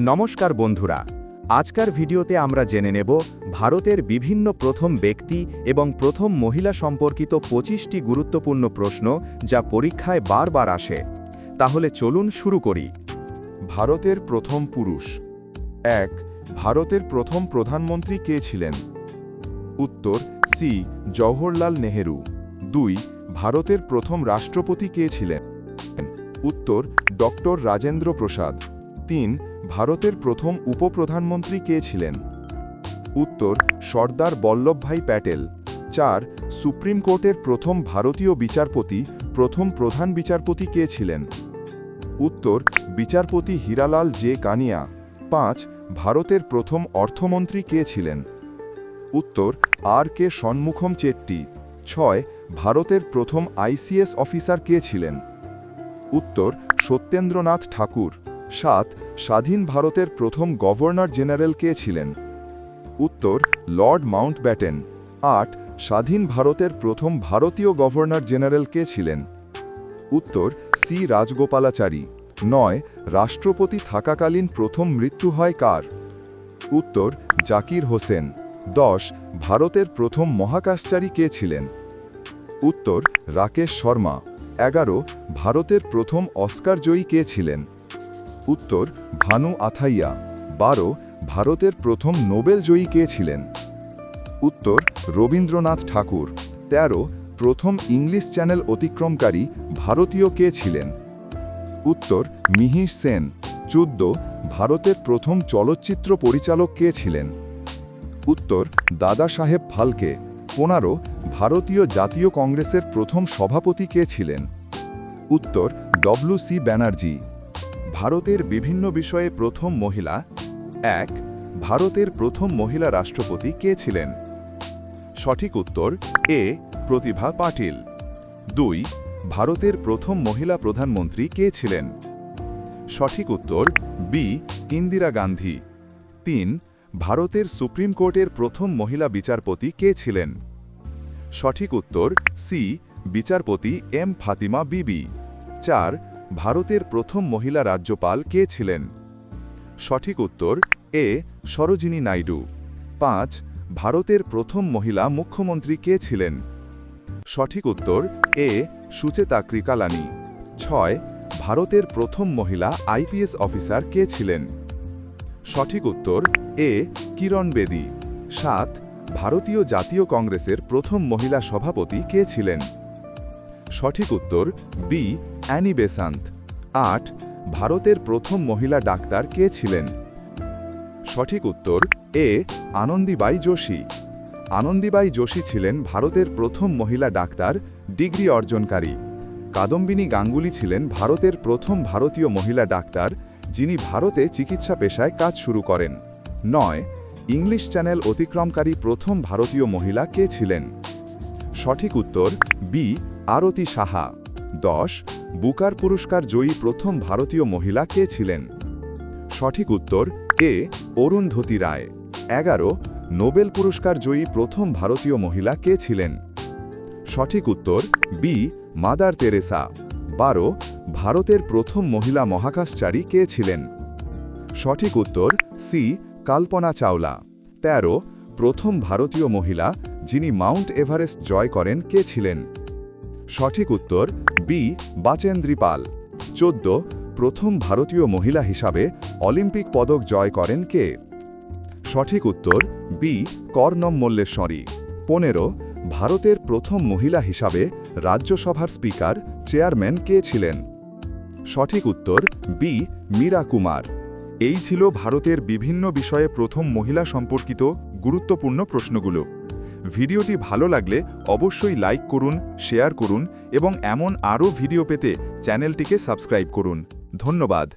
নমস্কার বন্ধুরা। আজকার ভিডিওতে আমরা জেনে নেব ভারতের বিভিন্ন প্রথম ব্যক্তি এবং প্রথম মহিলা সম্পর্কিত পঁচিশটি গুরুত্বপূর্ণ প্রশ্ন যা পরীক্ষায় বারবার আসে। তাহলে চলুন শুরু করি। ভারতের প্রথম পুরুষ। এক, ভারতের প্রথম প্রধানমন্ত্রী কে ছিলেন? উত্তর, সি, জওহরলাল নেহেরু। দুই, ভারতের প্রথম রাষ্ট্রপতি কে ছিলেন? উত্তর, ডক্টর রাজেন্দ্র প্রসাদ। তিন ভারতের প্রথম উপপ্রধানমন্ত্রী কে ছিলেন? উত্তর, সর্দার বল্লভভাই প্যাটেল। চার, সুপ্রিম কোর্টের প্রথম ভারতীয় বিচারপতি, প্রথম প্রধান বিচারপতি কে ছিলেন? উত্তর, বিচারপতি হীরালাল জে কানিয়া। পাঁচ, ভারতের প্রথম অর্থমন্ত্রী কে ছিলেন? উত্তর, আর কে সন্মুখম চেট্টি। ছয়, ভারতের প্রথম আইসিএস অফিসার কে ছিলেন? উত্তর, সত্যেন্দ্রনাথ ঠাকুর। সাত স্বাধীন ভারতের প্রথম গভর্নর জেনারেল কে ছিলেন? উত্তর, লর্ড মাউন্ট ব্যাটেন আট, স্বাধীন ভারতের প্রথম ভারতীয় গভর্নর জেনারেল কে ছিলেন? উত্তর, সি রাজগোপালাচারী। নয়, রাষ্ট্রপতি থাকাকালীন প্রথম মৃত্যু হয় কার? উত্তর, জাকির হোসেন। দশ, ভারতের প্রথম মহাকাশচারী কে ছিলেন? উত্তর, রাকেশ শর্মা। এগারো, ভারতের প্রথম অস্কার জয়ী কে ছিলেন? উত্তর, ভানু আথাইয়া, বারো, ভারতের প্রথম নোবেল জয়ী কে ছিলেন? উত্তর, রবীন্দ্রনাথ ঠাকুর ১৩ প্রথম ইংলিশ চ্যানেল অতিক্রমকারী ভারতীয় কে ছিলেন? উত্তর, মিহির সেন, চোদ্দ, ভারতের প্রথম চলচ্চিত্র পরিচালক কে ছিলেন? উত্তর, দাদা সাহেব ফালকে, পনেরো, ভারতীয় জাতীয় কংগ্রেসের প্রথম সভাপতি কে ছিলেন? উত্তর ডব্লু সি ব্যানার্জি ভারতের বিভিন্ন বিষয়ে প্রথম মহিলা। এক, ভারতের প্রথম মহিলা রাষ্ট্রপতি কে ছিলেন? সঠিক উত্তর, এ, প্রতিভা পাটিল। দুই, ভারতের প্রথম মহিলা প্রধানমন্ত্রী কে ছিলেন? সঠিক উত্তর, বি, ইন্দিরা গান্ধী। তিন, ভারতের সুপ্রিম কোর্টের প্রথম মহিলা বিচারপতি কে ছিলেন? সঠিক উত্তর, সি, বিচারপতি এম ফাতিমা বিবি। চার ভারতের প্রথম মহিলা রাজ্যপাল কে ছিলেন? সঠিক উত্তর, এ, সরোজিনী নাইডু। পাঁচ, ভারতের প্রথম মহিলা মুখ্যমন্ত্রী কে ছিলেন? সঠিক উত্তর, এ, সুচেতা কৃকালানি। ছয়, ভারতের প্রথম মহিলা আইপিএস অফিসার কে ছিলেন? সঠিক উত্তর, এ, কিরণ বেদী। সাত, ভারতীয় জাতীয় কংগ্রেসের প্রথম মহিলা সভাপতি কে ছিলেন? সঠিক উত্তর, বি অ্যানি বেসান্ত। আট, ভারতের প্রথম মহিলা ডাক্তার কে ছিলেন? সঠিক উত্তর, এ, আনন্দীবাই যোশী। আনন্দীবাই যোশী ছিলেন ভারতের প্রথম মহিলা ডাক্তার, ডিগ্রি অর্জনকারী। কাদম্বিনী গাঙ্গুলি ছিলেন ভারতের প্রথম ভারতীয় মহিলা ডাক্তার, যিনি ভারতে চিকিৎসা পেশায় কাজ শুরু করেন। নয়, ইংলিশ চ্যানেল অতিক্রমকারী প্রথম ভারতীয় মহিলা কে ছিলেন? সঠিক উত্তর, বি, আরতি সাহা। দশ, বুকার পুরস্কার জয়ী প্রথম ভারতীয় মহিলা কে ছিলেন? সঠিক উত্তর, এ অরুন্ধতী রায়। এগারো, নোবেল পুরস্কার জয়ী প্রথম ভারতীয় মহিলা কে ছিলেন? সঠিক উত্তর, বি, মাদার তেরেসা। বারো, ভারতের প্রথম মহিলা মহাকাশচারী কে ছিলেন? সঠিক উত্তর, সি, কাল্পনা চাওলা। ১৩ প্রথম ভারতীয় মহিলা যিনি মাউন্ট এভারেস্ট জয় করেন কে ছিলেন? সঠিক উত্তর বি, বাচেন্দ্রী পাল। চোদ্দ, প্রথম ভারতীয় মহিলা হিসাবে অলিম্পিক পদক জয় করেন কে? সঠিক উত্তর বি, কর্ণম মল্লেশ্বরী। পনেরো, ভারতের প্রথম মহিলা হিসাবে রাজ্যসভার স্পিকার, চেয়ারম্যান কে ছিলেন? সঠিক উত্তর বি, মীরা কুমার। এই ছিল ভারতের বিভিন্ন বিষয়ে প্রথম মহিলা সম্পর্কিত গুরুত্বপূর্ণ প্রশ্নগুলো। ভিডিওটি ভালো লাগলে অবশ্যই লাইক করুন, শেয়ার করুন এবং এমন আরও ভিডিও পেতে চ্যানেলটিকে সাবস্ক্রাইব করুন। ধন্যবাদ।